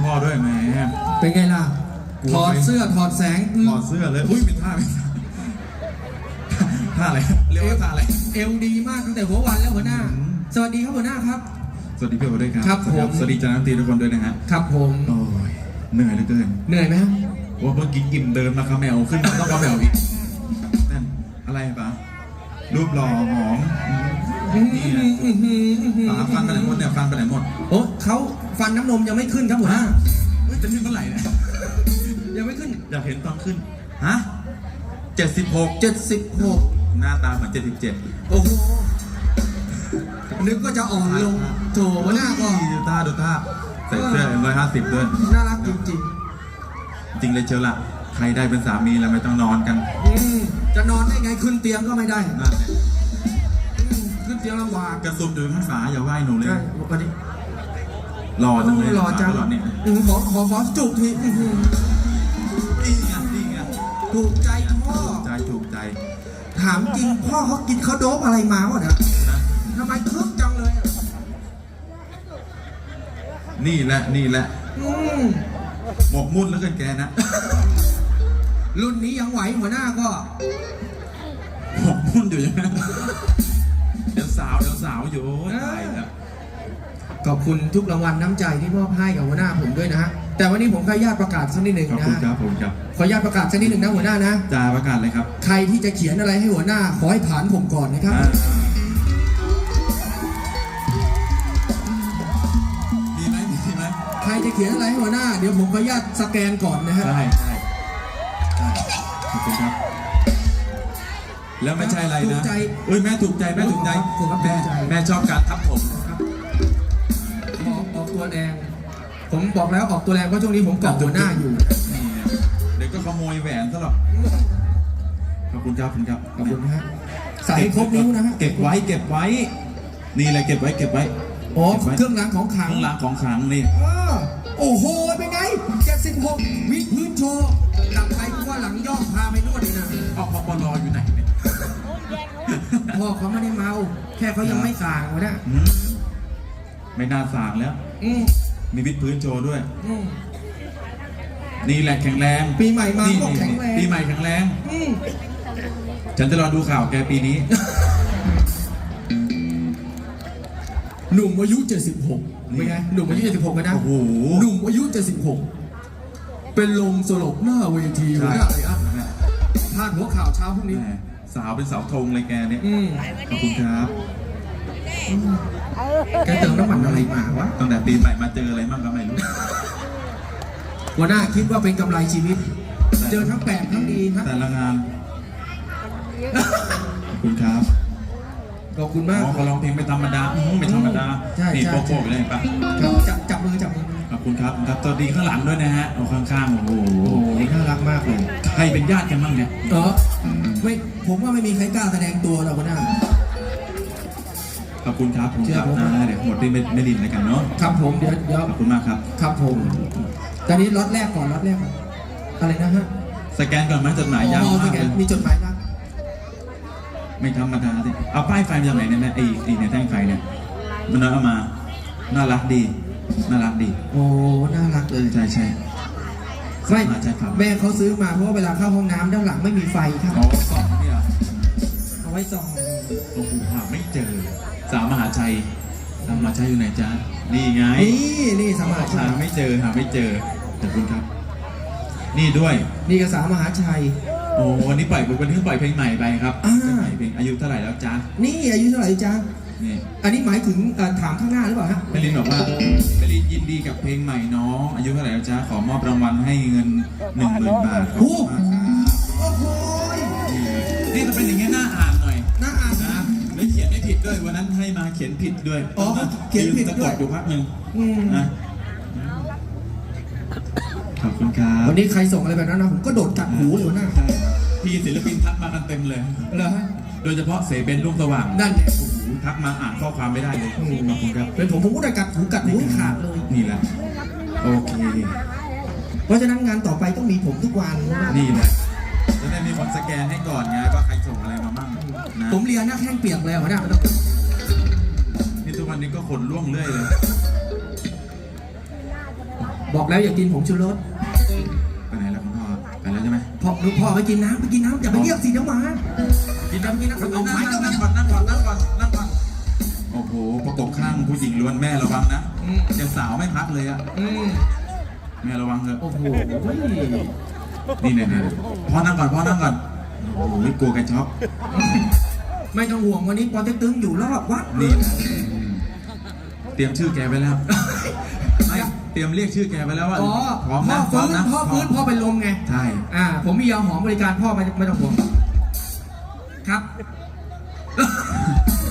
คุณพ่อด้วยแหมเป็นไงล่ะกลัวถอดไปเสื้อถอดแสง ถอดเสื้อเลย อุ้ยเป็นท่าเป็นท่าท่าอะไรเรียกว่าท่าอะไร เอวดีมากตั้งแต่หัววันแล้วหัวหน้าอืมสวัสดีครับหัวหน้าครับ สวัสดีพี่โอด้วยครับครับสวัสดีผมสวัสดีจานันตีทุกคนด้วยนะฮะ ครับผมโอ้ยเหนื่อยเหลือเกิน เหนื่อยไหมครับว่าเมื่อกี้กิมเดินมาคาแมวขึ้นมาต้องคาแมวอีกนั่นอะไรปะรูปหล่อหอม นี่ไงปาฟันไปไหนหมดเนี่ยฟันไปไหนหมดโอ้เขาฟันน้ำนมยังไม่ขึ้นครับหัวหน้าเฮ้ยจะขึ้นเมื่อไหร่เนี่ยยังไม่ขึ้น อยากเห็นตอนขึ้นฮะเจ็ดสิบหก76 หน้าตาเหมือนเจ็ดสิบเจ็ดโอ้โห นึกก็จะอ่อนลงโถหัวหน้าก็ ดูท่าดูท่าใส่เสื้อเอ็มร้อยห้าสิบด้วย น่ารักจริงจริงเลยเชียวล่ะ ใครได้เป็นสามีแล้วไม่ต้องนอนกัน ๆอืมจะนอนได้ไงขึ้นเตียงก็ไม่ได้ นั่นแหละอืมขึ้น เตียงลำบากกระซุบดูมันฝาอย่าไหว้หนูเลยใช่วันนี้รอจังเลยหล่อจังหล่อเนี่ยอืมขอขอขอจุบทีอื้อหือนี่ไงนี่ไงถูกใจพ่อใจถูกใจถามจริงพ่อเขากินเขาโดบอะไรมาวะเนี่ยนะทำไมคึกจังเลยอะนี่แหละนี่แหละอืมหมกมุ่นแล้วกันแกนะรุ่นนี้ยังไหวหัวหน้าก็ หมกมุ่นอยู่ยังไงเดี๋ยวสาวเดี๋ยวสาวอยู่โอ้ยตายแล้วขอบคุณทุกรางวัลน้ำใจที่มอบให้กับหัวหน้าผมด้วยนะฮะแต่วันนี้ผมขออนุญาตประกาศสักนิดหนึ่งขอบนะคุณฮะครับผมครับขออนุญาตประกาศสักนิดหนึ่งนะหัวหน้านะจาประกาศเลยครับใครที่จะเขียนอะไรให้หัวหน้า ขอให้ผ่านผมก่อนนะครับ อ่ามีไหมมีไหมใครจะเขียนอะไรให้หัวหน้า เดี๋ยวผมขออนุญาตสแกนก่อนนะฮะ ได้ได้ได้ แล้วไม่ใช่อะไรถูนะกใจเอ้ยแม่ถูกใจแม่ถูกใจผมก็ถูแม่กใจแม่ชอบการทับผม ออกออกตัวแรง ผมบอกแล้วออกตัวแรงเพราะช่วงนี้ผมเกาะหัวหน้าอยู่นี่ไงเดี๋ยวก็ขโมยแหวนซะหรอกขอบคุณครับขอบคุณครับขอบคุณนะฮะใส่ให้ครบนิ้วนะฮะเก็บไว้เก็บไว้ นี่เลยเก็บไว้เก็บไว้อ๋อเก็บไว้เครื่องรางของขลัง ข้างหลังของขลังนี่อ้อโอ้โห เป็นไง 76 วิพื้นโชว์กลับไปกูว่าหลังย่อพาไปนวดเลยนะ เอาพอปลออยู่ไหนเนี่ย พ่อเขาไม่ได้เมา แค่เขายังไม่สั่งวะเนี่ยอืมไม่น่าสางแล้ว อืมมีวิดพื้นโชว์ด้วย อืม นี่แหละแข็งแรงปีใหม่มานี่ก็แข็งแรง ปีใหม่แข็งแรง อืมฉันจะรอดูข่าวแกปีนี้ หนุ่มอายุ 76เป็นไงหนุ่มอายุ 76กันนะโอ้โห หนุ่มอายุ 76 เป็นลมสลบหน้าเวทีหัวหน้าไอ้อันพลาดหัวข่าวเช้าพรุ่งนี้ แหม สาวเป็นสาวธงเลยแกเนี่ยอืมขอบคุณครับแกเติมน้ำมันอะไรมาวะตั้งแต่ปีใหม่มาเจออะไรบ้างก็ไม่รู้หัวหน้าคิดว่าเป็นกำไรชีวิต เจอทั้งแปลกทั้งดีครับแต่ละงานขอบคุณครับขอบคุณอ๋มากอเขาร้องเพลงไม่ธรรมดาอื้อหือไม่ธรรมดาใช่นี่ใช่โปโก้ไปเลยปะครับจับจับมือจับมือขอบคุณครับครับสวัสดีข้างหลังด้วยนะฮะเอาข้างๆโอ้โหโอ้โหน่ารักมากเลยใครเป็นญาติกันบ้างเนี่ย เออ ไม่ผมว่าไม่มีใครกล้าแสดงตัวหรอกหัวหน้า ขอบคุณครับผมเชื่อครับผม นะเดี๋ยวหมดที่ไม่ไม่ดินแล้วกันเนาะครับผมเดี๋ยวเดี๋ยวขอบคุณมากครับ ครับผมตอนนี้ล็อตแรกก่อนล็อตแรกก่อนอะไรนะฮะสแกนก่อนไหมจดหมายยาวอ๋อสมากแกเลนยมีจดหมายรักไม่ธรรมดาสิเอาป้ายไฟมาจากไหนเนี่ยแม่ไอ้ไอ้เนี่ยแท่งไฟเนี่ยมันเอามา น่ารักดี น่ารักดี โอ้น่ารักเลย ใช่ใช่ ไม่ใช่ครับแม่เขาซื้อมาเพราะว่าเวลาเข้าห้องน้ำด้านหลังไม่มีไฟครับอ๋อสองเนี่ยเอาไว้ส่องโอ้โหหาไม่เจอ สาวมหาชัยสาวมหาชัยอยู่ไหนจ๊ะนี่ไงนี่นี่สามหาชัหายไม่เจอหาไม่เจอขอบคุณครับ นี่ด้วย นี่ก็สามหาชัย โอ้วันนี้ปล่อยวันนี้ปล่อยเพลงใหม่ไปครับอ่า เพลงใหม่เพลงอายุเท่าไหร่แล้วจ๊ะนี่อายุเท่าไหร่จ๊ะ นี่อันนี้หมายถึงเอ่อถามข้างหน้าหรือเปล่าฮะแม่ลินบอกว่าแม่ลินยินดีกับเพลงใหม่น้อง อายุเท่าไหร่แล้วจ๊ะขอมอบรางวัลให้เงินหนึ่งหมื่นบาทขอบคุณมากครับโอ้โหนี่จะเป็นอย่างเงี้ยน่าอ่านหน่อยน่าอ่านนะ นะแล้วเขียนไม่ผิดด้วยวันนั้นให้มาเขียนผิดด้วยอ๋อเขียนผิดด้วยสะกดอยู่พักหนึ่งอืมนะขอบคุณครับ วันนี้ใครส่งอะไรแบบนั้นนะผมก็โดดกัดหูเลยหัวหน้าใช่พี่ศิลปินทักมากันเต็มเลย เหรอฮะโดยเฉพาะเสเบนลูกสว่างนั่นเนี่ยโอ้โห ทักมาอ่านข้อความไม่ได้เลยอืมขอบคุณครับเป็นผมผมก็ได้กัดหูกัดหูให้ขาดเลย นี่แหละ โอเค เพราะฉะนั้นงานต่อไปต้องมีผมทุกวันหัวหานี่แหละจะได้มีคนสแกนให้ก่อนไงว่าใครส่งอะไรมาบ้างนะผมเรียนหน้าแข้งเปียกเลยหัวหน้าไม่ต้องนี่ทุกวันนี้ก็ขนล่วงเรื่อยเลยอบอกแล้วอย่ากินผงชูรสไปไหนแล้วคุณพ่อไปแล้วใช่ไหมพ่อลูกพ่อไปกินน้ำไปกินน้ำอย่าไปเรียกสิเดี๋ยวมา กินน้ำกินน้ำเอาเอาไม้ไม้ก็ไม่นั่งก่อนนั่งก่อนนั่งก่อนนั่งก่อน โอ้โหประกบข้างผู้หญิงล้วนแม่ระวังนะอืมยังสาวไม่พักเลยอะอืมแม่ระวังเถอะโอ้โหนี่เนี่ยเนี่ยพ่อนั่งก่อนพ่อนั่งก่อนโอ้โหกลัวแกช็อกไม่ต้องห่วงวันนี้ปอเต็กตึงอยู่รอบวัดนี่นะอืมเตรียมชื่อแกไว้แล้วไม่เตรียมเรียกชื่อแกไว้แล้วว่าอ๋อพร้อมพ่อนะพร้อฟื้มนนะพ่อฟื้นพ่อเป็นลมไง ใช่อ่า ผมมียาหอมบริการพ่อไม่ไม่ต้องห่วงครับ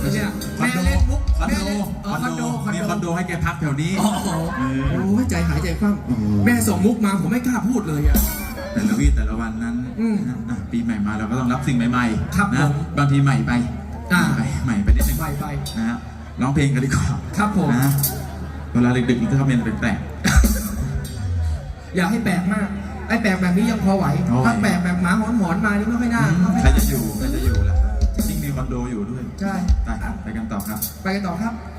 เนี่ยคอนแม่โดเล่นมุกคอนแม่โดเล่นเออคอนโดคอนมีโดคอนโดให้แกพักแถวนี้ โอ้โหเออ โอ้ยใจหายใจคว่โอ้โหำแม่ส่งมุกมาผมไม่กล้าพูดเลยอะแต่ละวี่แต่ละวันนั้นอืมอะปีใหม่มาเราก็ต้องรับสิ่งใหม่ครับๆนะผมบางทีใหม่ไปอ่า ใหม่ใหม่ไปนิดนึงไปไปนะฮะร้องเพลงกันดีกว่าครับผม นะเวลาดึกๆถ้าเป็นแปลก อย่าให้แปลกมากไอ้แปลกแบบนี้ยังพอไหว พอไหว ถ้าแปลกแบบหมาหอนหอนๆมานี่ไม่ค่อยน่าไม่ค่ อยใครน่าจะอยู่ใครจะอยู่ล่ะยิ่งมีคอนโดอยู่ด้วยใช่ ไปไปกันต่อครับ ไปกันต่อครับค